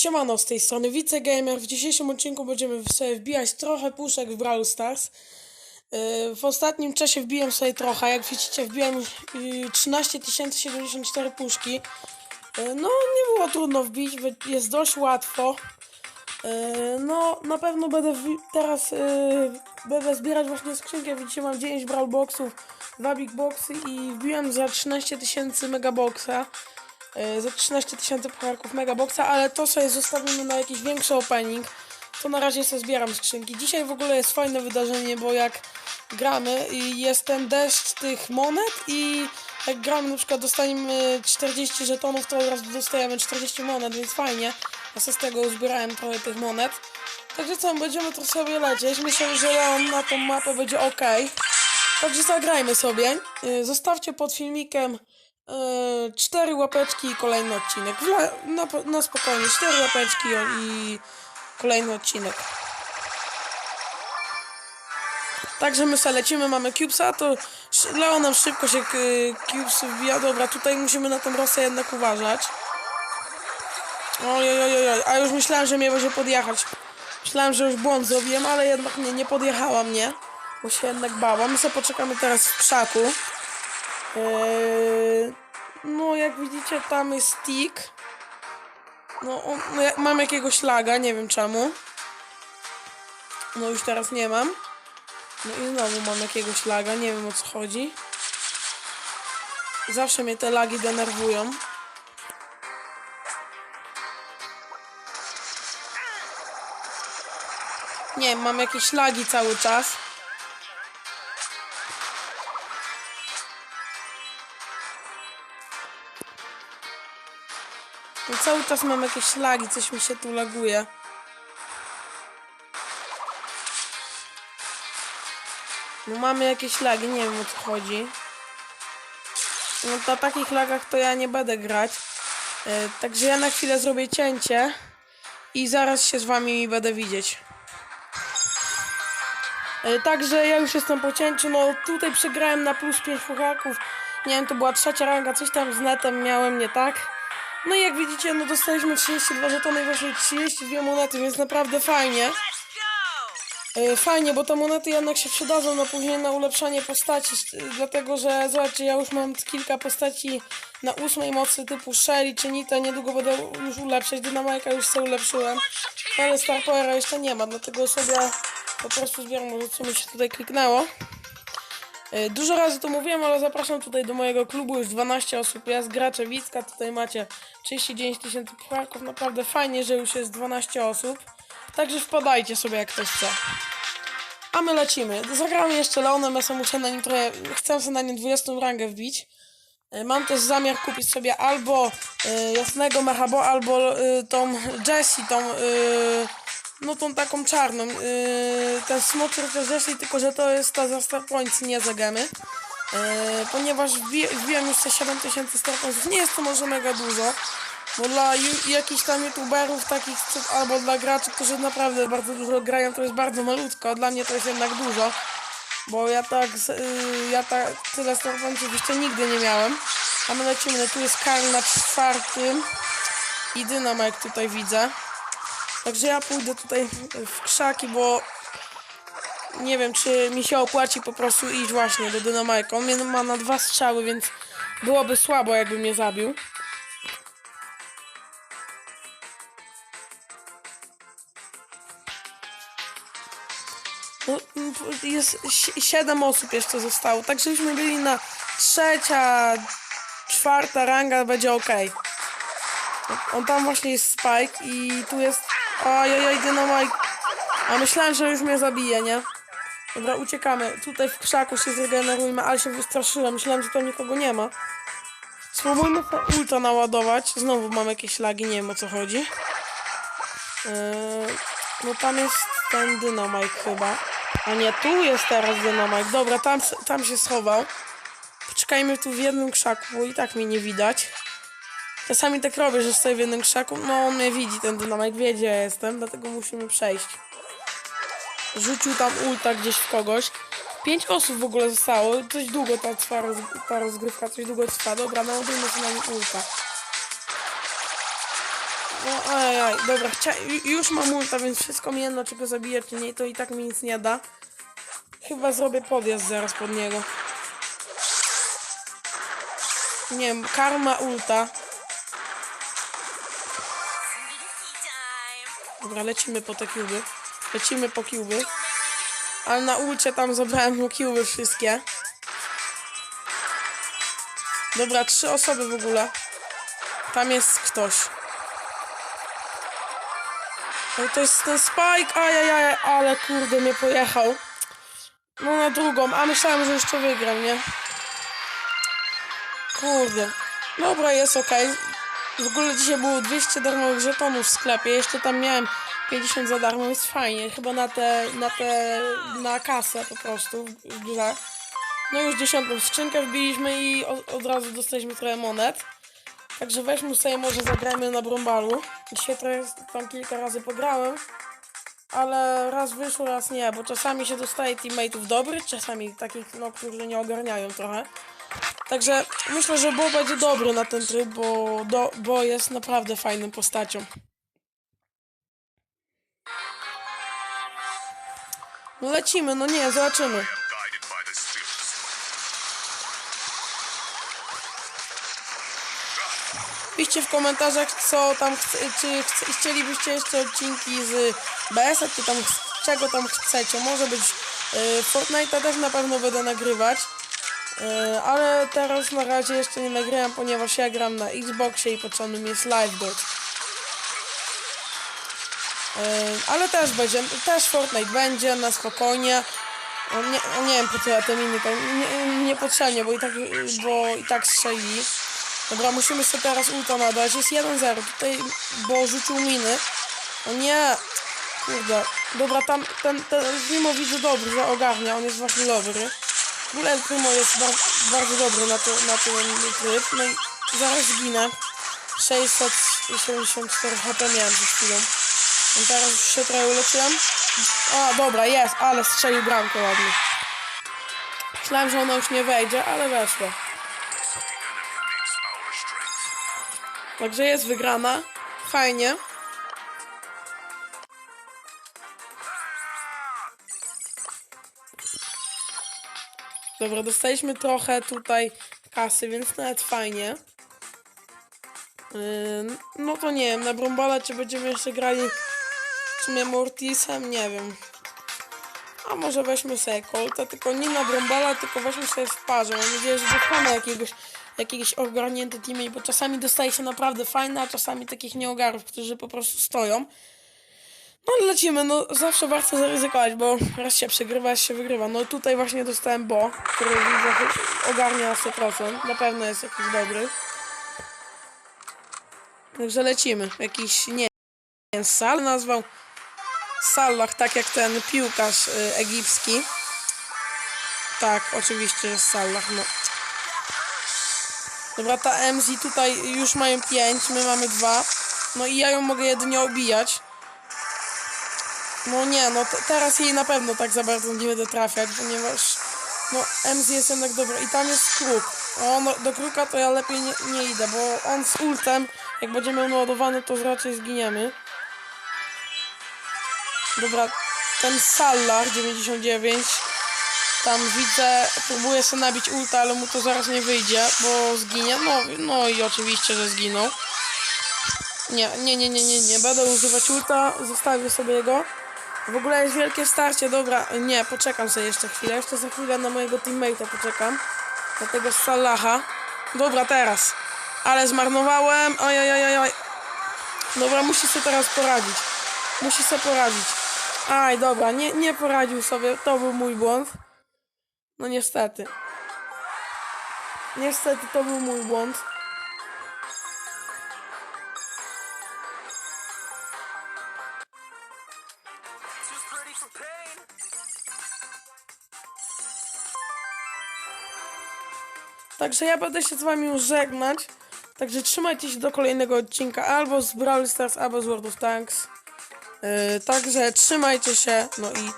Siemano, z tej strony Wicegamer. W dzisiejszym odcinku będziemy sobie wbijać trochę puszek w Brawl Stars. Yy, W ostatnim czasie wbiłem sobie trochę, jak widzicie wbiłem yy, 13 074 puszki. Yy, No, nie było trudno wbić, jest dość łatwo. Yy, No, na pewno będę teraz yy, będę zbierać właśnie skrzynkę. Widzicie, mam 9 Brawl Boxów, 2 Big Boxy i wbiłem za 13 tysięcy Megaboxa. Yy, za 13 tysięcy pucharków Megaboxa, ale to sobie zostawimy na jakiś większy opening. To na razie sobie zbieram skrzynki. Dzisiaj w ogóle jest fajne wydarzenie, bo jak gramy i jest ten deszcz tych monet i jak gramy na przykład dostaniemy 40 żetonów, to od razu dostajemy 40 monet, więc fajnie. Ja sobie z tego uzbierałem trochę tych monet. Także co, będziemy to sobie lecieć. Myślę, że Leon na tą mapę będzie ok. Także zagrajmy sobie. Yy, Zostawcie pod filmikiem yy, cztery łapeczki i kolejny odcinek. Na, na spokojnie, cztery łapeczki i kolejny odcinek. Także my sobie lecimy, mamy Cubesa, to sz- Leonem szybko się Cubes wbija. Dobra, tutaj musimy na tą Rosę jednak uważać. Oj, oj, oj, oj, a już myślałem, że mnie będzie podjechać. Myślałem, że już błąd zrobiłem, ale jednak nie, nie podjechała mnie. Bo się jednak bała. My sobie poczekamy teraz w krzaku. Eee, no, jak widzicie, tam jest stick. No, on, no ja, mam jakiegoś laga, nie wiem czemu. No, już teraz nie mam. No i znowu mam jakiegoś laga, nie wiem o co chodzi. Zawsze mnie te lagi denerwują. Nie mam jakieś lagi cały czas. No cały czas mam jakieś lagi, coś mi się tu laguje. No mamy jakieś lagi, nie wiem o co chodzi. No na takich lagach to ja nie będę grać. E, także ja na chwilę zrobię cięcie i zaraz się z wami będę widzieć. E, Także ja już jestem po cięciu, no tutaj przegrałem na plus 5 fuchaków. Nie wiem, to była trzecia ranga, coś tam z netem miałem, nie tak? No i jak widzicie, no dostaliśmy 32 żetony i właśnie 32 monety, więc naprawdę fajnie. E, Fajnie, bo te monety jednak się przydadzą na później na ulepszanie postaci, e, dlatego że zobaczcie, ja już mam kilka postaci na ósmej mocy typu Shelly czy Nita, niedługo będę już ulepszać, Dynamajka już sobie ulepszyłem, ale Star Powera jeszcze nie ma, dlatego sobie po prostu zbieram, może co mi się tutaj kliknęło. E, Dużo razy to mówiłem, ale zapraszam tutaj do mojego klubu, już 12 osób jest, gracze Wicka, tutaj macie 39 tysięcy pucharków, naprawdę fajnie, że już jest 12 osób. Także wpadajcie sobie jak ktoś chce. A my lecimy. Zagramy jeszcze Leonem, ja muszę na nim trochę, chcę sobie na nim 20 rangę wbić. E, Mam też zamiar kupić sobie albo e, jasnego Mechabo, albo e, tą Jessie, tą, e, no tą taką czarną. E, ten to Jessie, tylko że to jest ta za Star Points, nie za gemy. E, ponieważ wbi wbiłem już te 7000 Star Pointsów, nie jest to może mega dużo. Bo dla jakichś tam youtuberów takich, albo dla graczy, którzy naprawdę bardzo dużo grają, to jest bardzo malutko, dla mnie to jest jednak dużo. Bo ja tak, z- y, ja tak tyle startowców jeszcze nigdy nie miałem. A my lecimy, no tu jest Karl na czwartym i Dynamek tutaj widzę. Także ja pójdę tutaj w krzaki, bo nie wiem, czy mi się opłaci po prostu iść właśnie do Dynamajka. On mnie ma na dwa strzały, więc byłoby słabo, jakby mnie zabił. No, jest si- siedem osób jeszcze zostało, tak żebyśmy byli na trzecia, czwarta ranga, będzie ok. On tam właśnie jest Spike i tu jest... Ojej, Dynamite. A myślałem, że już mnie zabije, nie? Dobra, uciekamy. Tutaj w krzaku się zregenerujmy, ale się wystraszyłem. Myślałem, że tam nikogo nie ma. Spróbujmy te ulta naładować. Znowu mam jakieś lagi, nie wiem o co chodzi. Yy, no tam jest ten dynamite chyba. A nie, tu jest teraz dynamite. Dobra, tam, tam się schował. Poczekajmy tu w jednym krzaku, bo i tak mnie nie widać. Czasami tak robię, że stoję w jednym krzaku. No on mnie widzi, ten dynamite wie gdzie ja jestem, dlatego musimy przejść. Rzucił tam ulta gdzieś w kogoś. Pięć osób w ogóle zostało. Dość długo ta, trwa roz, ta rozgrywka, coś długo trwa. Dobra, naładujmy sobie na nim ulta. No, ajaj, dobra, już mam ulta, więc wszystko mi jedno, czy go zabiję, czy nie, to i tak mi nic nie da. Chyba zrobię podjazd zaraz pod niego. Nie wiem, karma ulta. Dobra, lecimy po te kuby. Lecimy po kuby. Ale na ulcie tam zabrałem mu kuby wszystkie. Dobra, trzy osoby w ogóle. Tam jest ktoś. Ale to jest ten Spike, ajajaj, ale kurde mnie pojechał. No na drugą, a myślałem, że jeszcze wygram, nie? Kurde. Dobra, jest ok. W ogóle dzisiaj było 200 darmowych żetonów w sklepie. Jeszcze tam miałem 50 za darmo, jest fajnie. Chyba na te, na te, na kasę po prostu w, grze. No już dziesiątą skrzynkę wbiliśmy i od, od razu dostaliśmy trochę monet. Także weźmy sobie może zagrajmy na brombalu. Dzisiaj trochę tam kilka razy pograłem. Ale raz wyszło, raz nie, bo czasami się dostaje teammateów dobrych, czasami takich, no, którzy nie ogarniają trochę. Także myślę, że Bo będzie dobry na ten tryb, bo, do, bo jest naprawdę fajną postacią. No lecimy, no nie, zobaczymy. Piszcie w komentarzach, co tam chce, czy chce, chcielibyście jeszcze odcinki z BS-a, czy tam czego tam chcecie. Może być y, Fortnite'a też na pewno będę nagrywać. Y, ale teraz na razie jeszcze nie nagrywam, ponieważ ja gram na Xboxie i potrzebnym jest LiveDot. Y, ale też będzie, też Fortnite będzie na spokojnie. O, nie, nie wiem po co ja te miny tak, nie, niepotrzebnie, bo i tak, bo i tak strzeli. Dobra, musimy sobie teraz ulta nadać. Jest 1-0. Tutaj, bo rzucił miny. O nie! Kurde. Dobra, tam ten, ten Primo widzę dobry, że ogarnia. On jest właśnie dobry. El Primo jest bar bardzo dobry na, to, na ten tryb. No i zaraz zginę. 674 HP miałem przed chwilą. I teraz już się trochę uleczyłem. A, dobra, jest, ale strzelił bramkę ładnie. Myślałem, że ona już nie wejdzie, ale weszła. Także jest wygrana. Fajnie. Dobra, dostaliśmy trochę tutaj kasy, więc nawet fajnie. Ym, no to nie wiem, na Brombala czy będziemy jeszcze grali w sumie Mortisem, nie wiem. A może weźmy sobie Colta, tylko nie na Brombala, tylko weźmy sobie w parze. Mam nadzieję, że dostamy jakiegoś, jakiegoś ogarnięty teammate, bo czasami dostaje się naprawdę fajne, a czasami takich nieogarów, którzy po prostu stoją. No ale lecimy, no zawsze warto zaryzykować, bo raz się przegrywa, raz się wygrywa. No tutaj właśnie dostałem Bo, który widzę, ogarnia na 100%. Na pewno jest jakiś dobry. Także lecimy. Jakiś, nie wiem, Sal nazwał. Salah, tak jak ten piłkarz y, egipski. Tak, oczywiście Salah, no. Dobra, ta MZ tutaj już mają 5, my mamy 2. No i ja ją mogę jedynie obijać. No nie, no te, teraz jej na pewno tak za bardzo nie będę trafiać, ponieważ no MZ jest jednak dobra. I tam jest kruk. O, do kruka to ja lepiej nie, nie idę, bo on z ultem, jak będzie miał naładowany, to raczej zginiemy. Dobra, ten Salah 99. Tam widzę, próbuje sobie nabić ulta, ale mu to zaraz nie wyjdzie, bo zginie. No, no i oczywiście, że zginął. Nie, nie, nie, nie, nie, nie. Będę używać ulta, zostawię sobie go. W ogóle jest wielkie starcie, dobra. Nie, poczekam sobie jeszcze chwilę. Jeszcze za chwilę na mojego teammate'a poczekam. Na tego Salaha. Dobra, teraz. Ale zmarnowałem. Oj, oj, oj, oj, oj. Dobra, musi sobie teraz poradzić. Musi sobie poradzić. Aj, dobra, nie, nie poradził sobie. To był mój błąd. No niestety. Niestety to był mój błąd. Także ja będę się z wami już żegnać. Także trzymajcie się do kolejnego odcinka albo z Brawl Stars, albo z World of Tanks. Yy, także trzymajcie się, no i.